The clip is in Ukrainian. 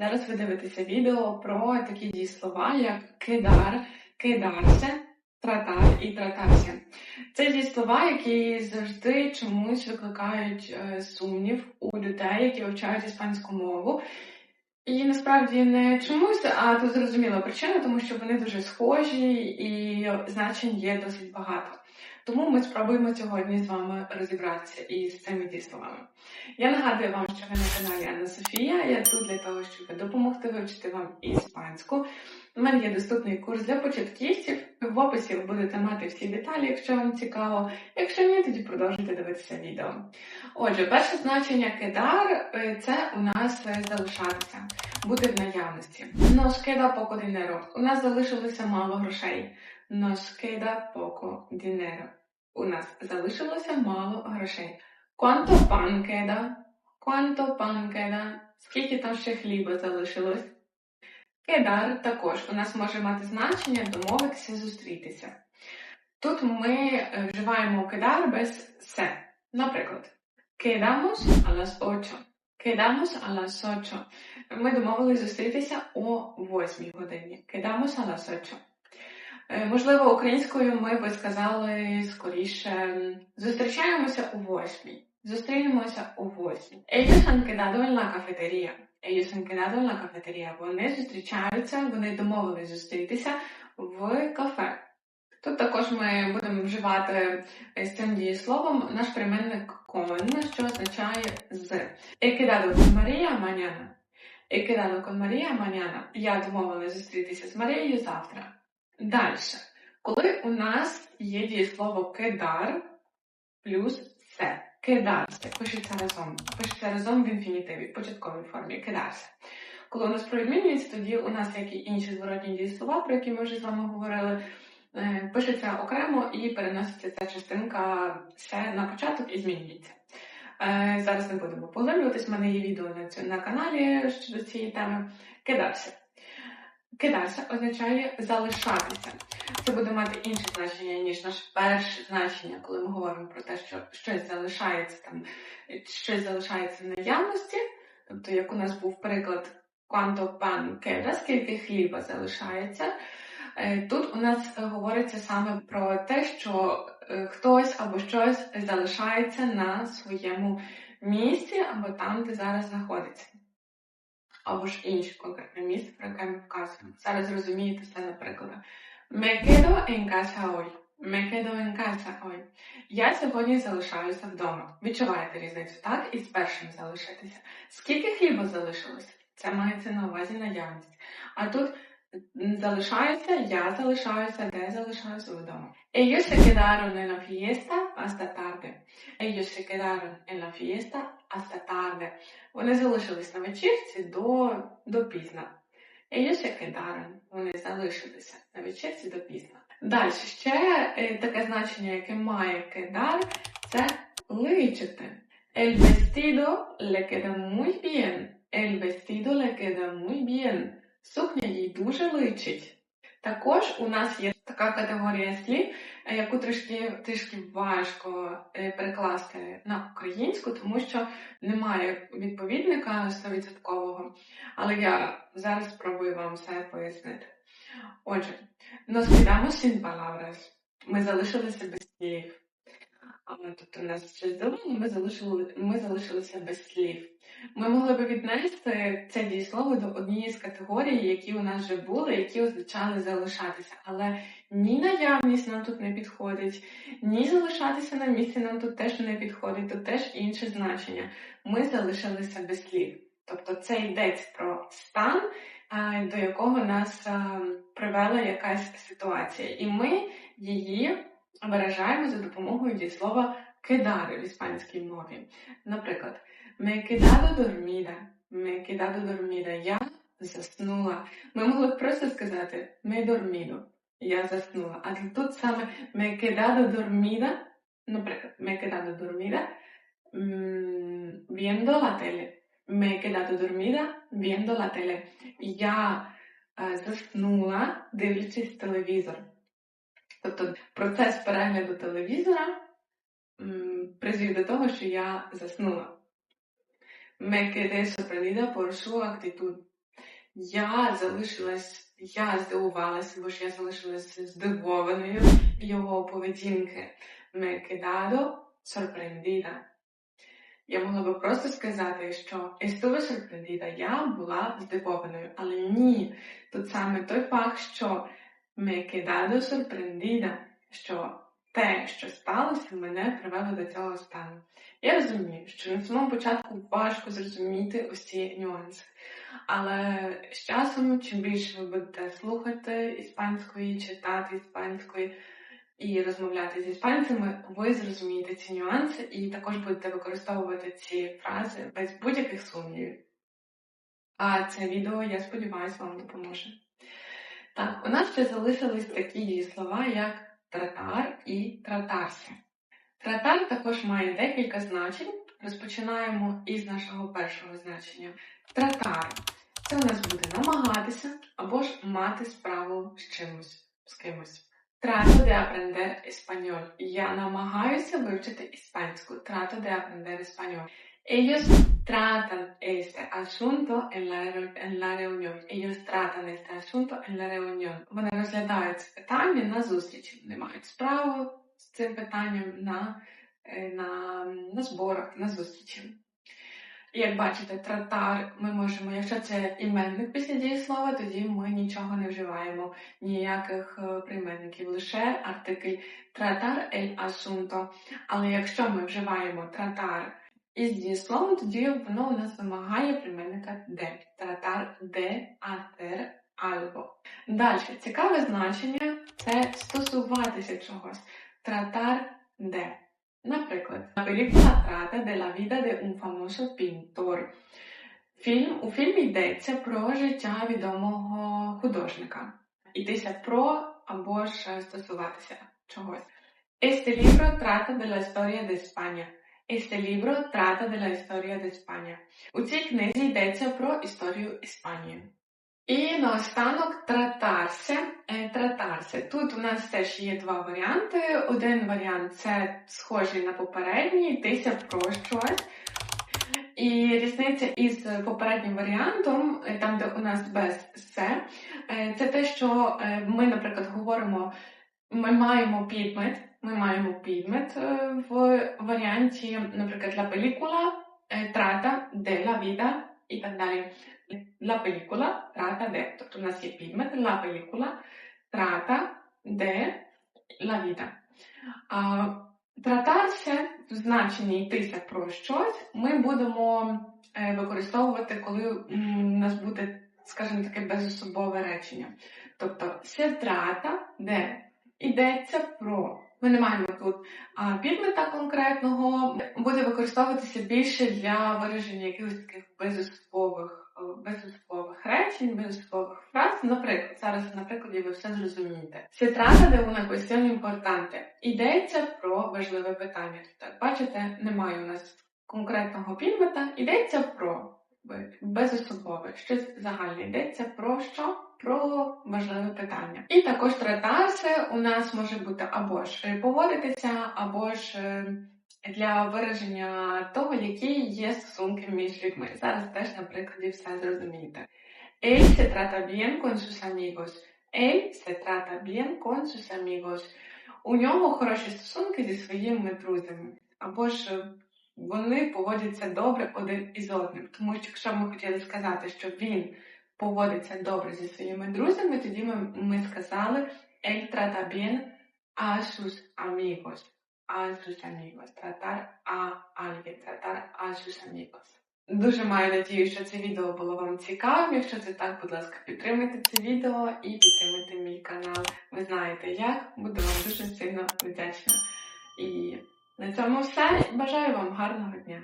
Зараз ви дивитеся відео про такі дієслова, як кидар, кидарся, тратар і тратарся. Це дієслова, які завжди чомусь викликають е, сумнів у людей, які вивчають іспанську мову. І насправді не чомусь, а тут зрозуміла причина, тому що вони дуже схожі і значень є досить багато. Тому ми спробуємо сьогодні з вами розібратися із цими дієсловами. Я нагадую вам, що ви на каналі Анна Софія. Я тут для того, щоб допомогти вивчити вам іспанську. У мене є доступний курс для початківців. В описі ви будете мати всі деталі, якщо вам цікаво. Якщо ні, тоді продовжуйте дивитися відео. Отже, перше значення кедар це у нас залишатися, бути в наявності. Nos queda poco dinero. У нас залишилося мало грошей. Nos queda poco dinero. У нас залишилося мало грошей. Quanto pan queda? Quanto pan queda? Скільки там ще хліба залишилось? Кедар також у нас може мати значення домовитися, зустрітися. Тут ми вживаємо кедар без се. Наприклад, quedamos a las 8. Quedamos a las 8. Ми домовились зустрітися о 8 годині. Quedamos a las 8. Можливо, українською ми би сказали скоріше зустрічаємося у 8. Зустрінемося у 8. Ellos han quedado en. Quedado en la cafetería. Вони зустрічаються, вони домовились зустрітися в кафе. Тут також ми будемо вживати з цим дієсловом наш прийменник con, що означає з. Con María mañana. He quedado con María mañana. Я домовилась зустрітися з Марією завтра. Далі. Коли у нас є дієслово кедар плюс се. Кедарся, пишеться разом. Пишеться разом в інфінітиві, в початковій формі. Кедарся. Коли у нас провідмінюється, тоді у нас, як і інші зворотні дієслова, про які ми вже з вами говорили, пишеться окремо і переноситься ця частинка все на початок і змінюється. Зараз не будемо поглиблюватись, в мене є відео на, цю, на каналі щодо цієї теми. Кидався. Кидався означає залишатися. Це буде мати інше значення, ніж наше перше значення, коли ми говоримо про те, що щось залишається там, щось залишається в наявності. Тобто, як у нас був приклад quanto pan queda, скільки хліба залишається. Тут у нас говориться саме про те, що хтось або щось залишається на своєму місці, або там, де зараз знаходиться. Або ж інше конкретне місце, про яке ми вказуємо. Зараз зрозумієте це на прикладах. Me quedo en casa hoy. Me quedo en casa hoy. Я сьогодні залишаюся вдома. Відчуваєте різницю, так? І з першим залишитися. Скільки хліба залишилось? Це мається на увазі наявність. А тут залишаюся, я залишаюся, де залишаюся вдома. Ellos se quedaron en la fiesta hasta tarde. Ellos se quedaron en la fiesta hasta. Вони залишились на вечірці до, до пізна. Ellos se quedaron. Вони залишилися на вечірці до пізна. Далі ще таке значення, яке має кедар, це личити. El vestido le queda muy bien. El vestido le queda muy bien. Сукня їй дуже личить. Також у нас є така категорія слів, яку трішки трішки важко перекласти на українську, тому що немає відповідника 100%. Але я зараз спробую вам все пояснити. Отже, nos quedamos sin palabras. Ми залишилися без слів. Тобто нас щось здавало, ми залишили, ми залишилися без слів. Ми могли би віднести це дієслово до однієї з категорій, які у нас вже були, які означали залишатися. Але ні наявність нам тут не підходить, ні залишатися на місці нам тут теж не підходить, тут теж інше значення. Ми залишилися без слів. Тобто це йдеться про стан, до якого нас привела якась ситуація. І ми її виражаємо за допомогою дієслова кедари в іспанській мові. Наприклад, me quedado dormida, me quedado dormida, я заснула. Ми могли б просто сказати me dormido, я заснула. А тут саме me quedado dormida, наприклад, me quedado dormida viendo la tele. Me he quedado viendo la tele. Я заснула, дивлячись телевізор. Тобто процес перегляду телевізора призвів до того, що я заснула. Me quedé sorprendida por su. Я залишилась, я здивувалася, бо ж я залишилася здивованою його поведінки. Me quedado sorprendida. Я могла би просто сказати, що estuve sorprendida, я була здивованою, але ні. Тут саме той факт, що he quedado sorprendida, що те, що сталося, мене привело до цього стану. Я розумію, що на самому початку важко зрозуміти ці нюанси. Але з часом, чим більше ви будете слухати іспанської, читати іспанської і розмовляти з іспанцями, ви зрозумієте ці нюанси і також будете використовувати ці фрази без будь-яких сумнівів. А це відео, я сподіваюся, вам допоможе. Так, у нас ще залишились такі дієслова, як тратар і тратарся. Тратар також має декілька значень. Розпочинаємо із нашого першого значення. Тратар це у нас буде намагатися або ж мати справу з чимось, з кимось. Trato de aprender español. Я намагаюся вивчити іспанську. Trato de aprender español. Ellos tratan este asunto en la, en la reunión. Ellos tratan este asunto en la reunión. Вони розглядають це питання на зустрічі. Вони мають справу з цим питанням на, на, на зборах, на зустрічі. Як бачите, тратар ми можемо, якщо це іменник після дієслова, тоді ми нічого не вживаємо, ніяких прийменників, лише артикль тратар ель асунто. Але якщо ми вживаємо тратар із дієсловом, тоді воно у нас вимагає прийменника де. Тратар де атер альбо. Далі, цікаве значення це стосуватися чогось. Тратар де. Наприклад, la película trata de la vida de un famoso pintor. Фільм, у фільмі йдеться про життя відомого художника. Йдеться про або ж стосуватися чогось. Este libro trata de la historia de España. Este libro trata de la historia de España. У цій книзі йдеться про історію Іспанії. І наостанок тратарся. Е, Тратарся. Тут у нас теж є два варіанти. Один варіант це схожий на попередній, йтися про щось. І різниця із попереднім варіантом, е, там, де у нас без се, це те, що е, ми, наприклад, говоримо, ми маємо підмет, ми маємо підмет е, в варіанті, наприклад, la película trata de la vida і так далі. La película trata de, тобто у нас є підмет, la película trata de la vida. А, Тратарся в значенні йтися про щось ми будемо е, використовувати, коли у нас буде, скажімо таке, безособове речення. Тобто se trata de йдеться про. Ми не маємо тут підмета конкретного, буде використовуватися більше для вираження якихось таких безособових, е, безособових речень, безособових фраз. Наприклад, зараз на прикладі ви все зрозумієте. Se trata de una cuestión importante. Йдеться про важливе питання. Так, бачите, немає у нас конкретного підмета, йдеться про безособове, щось загальне. Йдеться про що? Про важливе питання. І також тратарse у нас може бути або ж поводитися, або ж е, для вираження того, які є стосунки між людьми. Зараз теж на прикладі все зрозумієте. Él se trata bien con sus amigos. Él se trata bien con. У нього хороші стосунки зі своїми друзями. Або ж е, вони поводяться добре один із одним. Тому що якщо ми хотіли сказати, що він поводиться добре зі своїми друзями, тоді ми, ми сказали él trata bien a sus amigos. A sus amigos. Tratar a alguien. Tratar a sus amigos. Дуже маю надію, що це відео було вам цікавим. Якщо це так, будь ласка, підтримайте це відео і підтримайте мій канал. Ви знаєте як. Буду вам дуже сильно вдячна. І на цьому все. Бажаю вам гарного дня.